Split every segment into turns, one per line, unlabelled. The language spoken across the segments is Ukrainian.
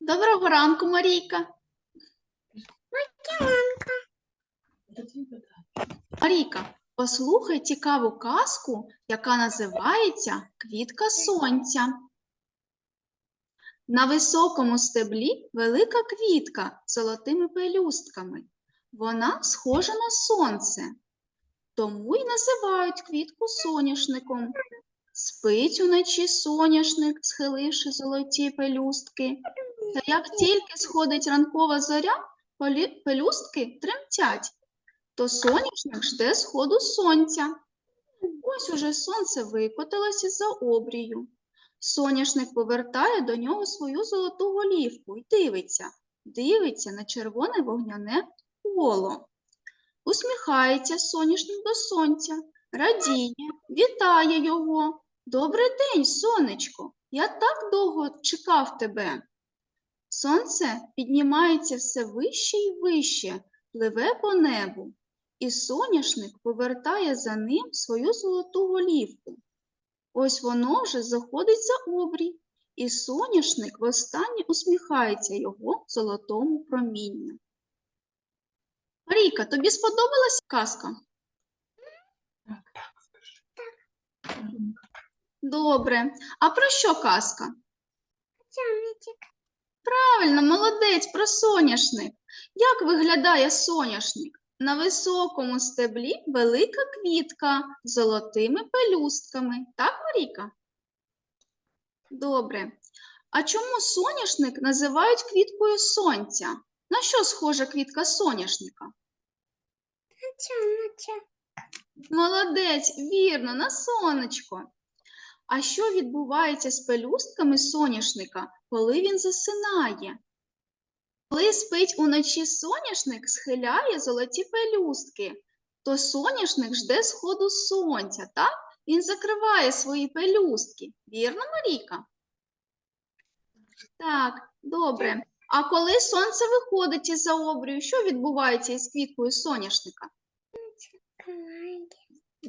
Доброго ранку, Марійка. Марійка, послухай цікаву казку, яка називається Квітка сонця. На високому стеблі велика квітка з золотими пелюстками. Вона схожа на сонце, тому й називають квітку соняшником. Спить уночі соняшник, схиливши золоті пелюстки. Та як тільки сходить ранкова зоря, пелюстки тремтять, то соняшник жде сходу сонця. Ось уже сонце викотилося за обрію. Соняшник повертає до нього свою золоту голівку і дивиться, дивиться на червоне вогняне коло. Усміхається соняшник до сонця, радіє, вітає його. Добрий день, сонечко, я так довго чекав тебе. Сонце піднімається все вище і вище, пливе по небу, і соняшник повертає за ним свою золоту голівку. Ось воно вже заходить за обрій, і соняшник востаннє усміхається його золотому промінню. Марійка, тобі сподобалась казка? Добре. А про що казка? Правильно, молодець, про соняшник. Як виглядає соняшник? На високому стеблі велика квітка з золотими пелюстками. Так, Марійка? Добре. А чому соняшник називають квіткою сонця? На що схожа квітка соняшника? Молодець, вірно, на сонечко. А що відбувається з пелюстками соняшника, коли він засинає? Коли спить уночі соняшник, схиляє золоті пелюстки, то соняшник жде сходу сонця, так? Він закриває свої пелюстки. Вірно, Марійка? Так, добре. А коли сонце виходить із-за обрію, що відбувається із квіткою соняшника?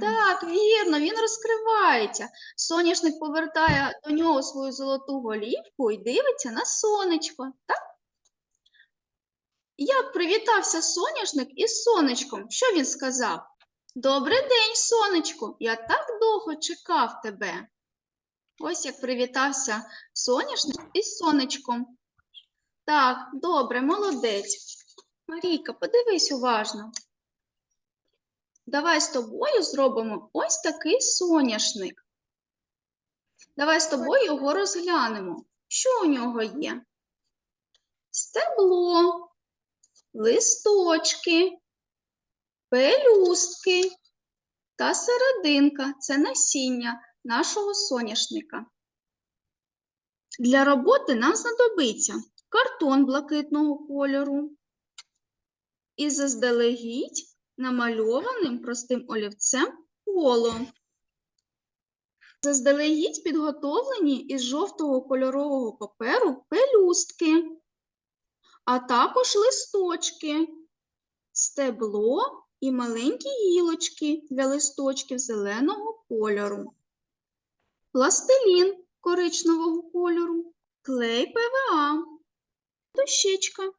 Так, вірно, він розкривається. Соняшник повертає до нього свою золоту голівку і дивиться на сонечко. Так? Як привітався соняшник із сонечком? Що він сказав? Добрий день, сонечко, я так довго чекав тебе. Ось як привітався соняшник із сонечком. Так, добре, молодець. Марійка, подивись уважно. Давай з тобою зробимо ось такий соняшник. Давай з тобою його розглянемо. Що у нього є? Стебло, листочки, пелюстки та серединка це насіння нашого соняшника. Для роботи нам знадобиться картон блакитного кольору і заздалегідь намальованим простим олівцем коло. Заздалегідь підготовлені із жовтого кольорового паперу пелюстки, а також листочки, стебло і маленькі гілочки для листочків зеленого кольору, пластилін коричневого кольору, клей ПВА, дощечка,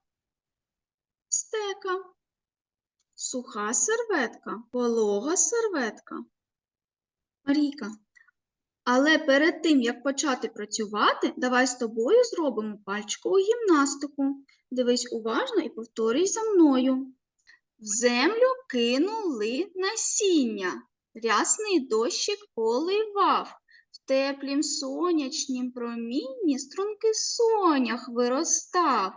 стека суха серветка, волога серветка. Марійка, але перед тим, як почати працювати, давай з тобою зробимо пальчикову гімнастику. Дивись уважно і повторюй за мною. В землю кинули насіння, рясний дощик поливав, в теплім сонячнім промінні струнки сонях виростав.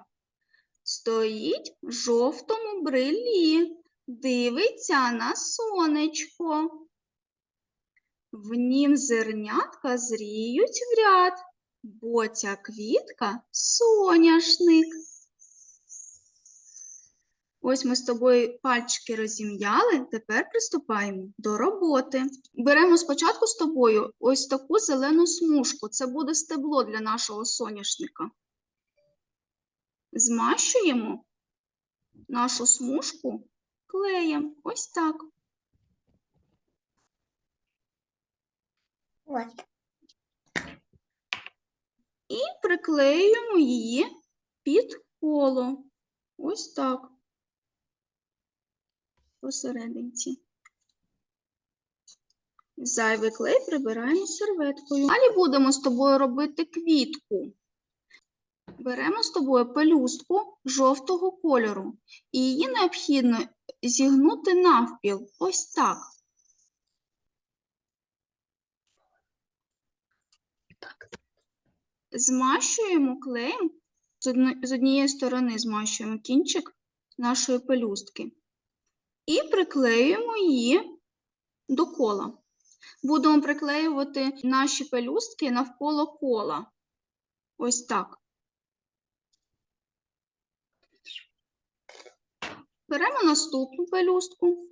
Стоїть в жовтому брилі, дивиться на сонечко. В нім зернятка зріють в ряд, бо ця квітка соняшник. Ось ми з тобою пальчики розім'яли, тепер приступаємо до роботи. Беремо спочатку з тобою ось таку зелену смужку. Це буде стебло для нашого соняшника. Змащуємо нашу смужку клеєм. Ось так.
Вот.
і приклеюємо її під коло. Ось так. Посерединці. Зайвий клей прибираємо серветкою. Далі будемо з тобою робити квітку. Беремо з тобою пелюстку жовтого кольору, і її необхідно зігнути навпіл. Ось так. Змащуємо клеєм, з однієї сторони змащуємо кінчик нашої пелюстки і приклеюємо її до кола. Будемо приклеювати наші пелюстки навколо кола. Ось так. Беремо наступну пелюстку,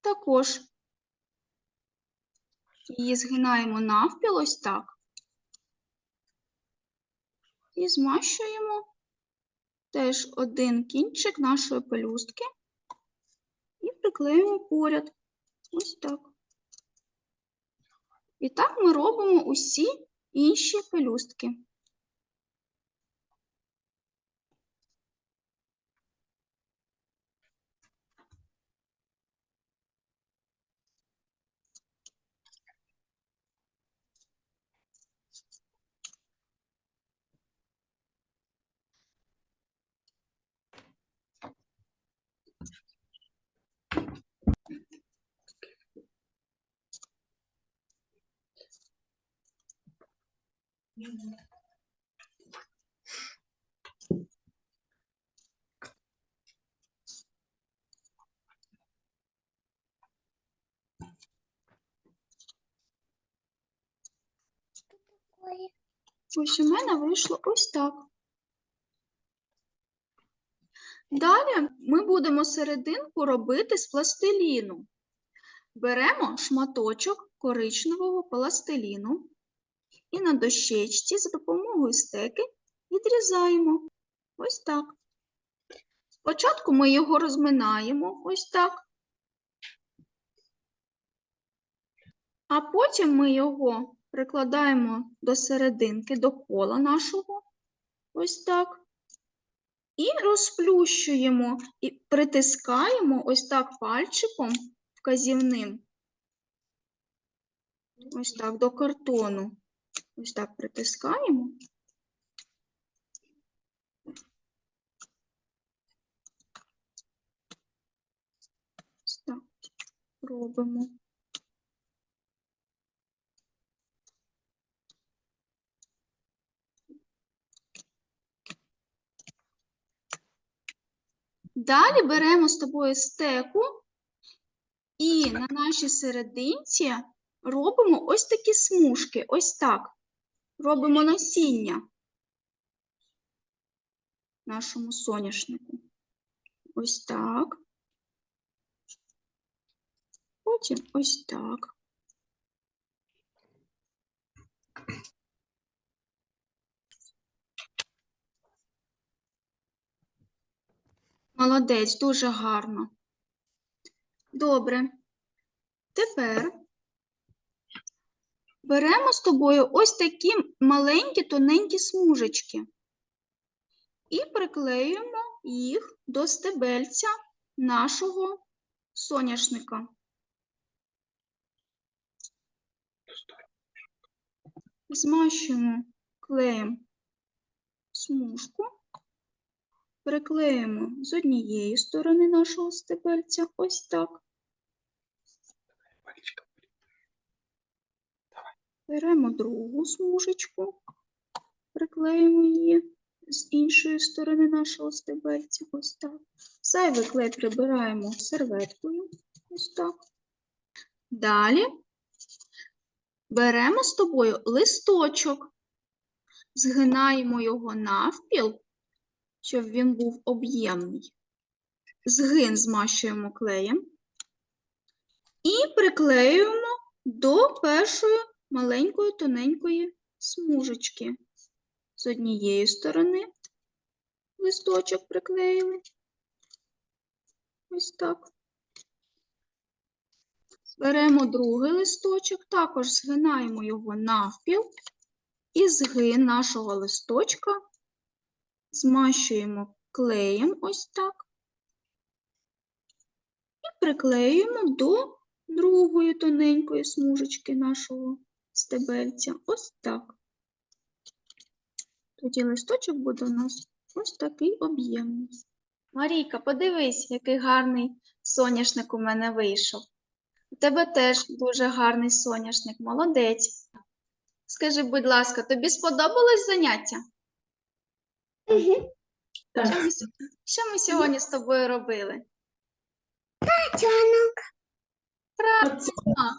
також її згинаємо навпіл ось так. І змащуємо теж один кінчик нашої пелюстки і приклеюємо поряд. Ось так. І так ми робимо усі інші пелюстки. Ось у мене вийшло ось так. Далі ми будемо серединку робити з пластиліну. Беремо шматочок коричневого пластиліну і на дощечці за допомогою стеки відрізаємо. Ось так. Спочатку ми його розминаємо ось так. А потім ми його прикладаємо до серединки, до кола нашого. Ось так. І розплющуємо і притискаємо ось так пальчиком вказівним. Ось так до картону. Ось так притискаємо. Так робимо. Далі беремо з тобою стеку і на нашій серединці робимо ось такі смужки. Ось так. Робимо насіння нашому соняшнику. Ось так. Потім ось так. Молодець, дуже гарно. Добре. Тепер беремо з тобою ось такі маленькі тоненькі смужечки і приклеюємо їх до стебельця нашого соняшника. Змащуємо клеєм смужку, приклеїмо з однієї сторони нашого стебельця ось так. Беремо другу смужечку, приклеїмо її з іншої сторони нашого стебельця, ось так. Зайвий клей прибираємо серветкою, ось так. Далі беремо з тобою листочок, згинаємо його навпіл, щоб він був об'ємний. Згин змащуємо клеєм і приклеюємо до першої маленької тоненької смужечки. З однієї сторони листочок приклеїли. Ось так. Беремо другий листочок, також згинаємо його навпіл і згин нашого листочка змащуємо клеєм ось так і приклеюємо до другої тоненької смужечки нашого стебельця. Ось так. Тоді листочок буде у нас ось такий об'ємний. Марійка, подивись, який гарний соняшник у мене вийшов. У тебе теж дуже гарний соняшник, молодець. Скажи, будь ласка, тобі сподобалось заняття?
Так,
ми, що ми сьогодні з тобою робили?
оце
А,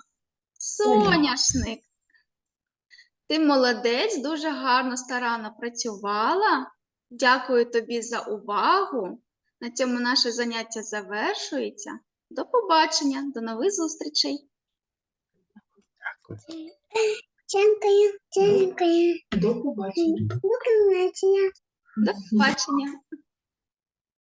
соняшник. Ти молодець, дуже гарно, старанно працювала. Дякую тобі за увагу. На цьому наше заняття завершується. До побачення, до нових зустрічей.
Дякую, дякую.
до побачення.
До побачення.
До побачення.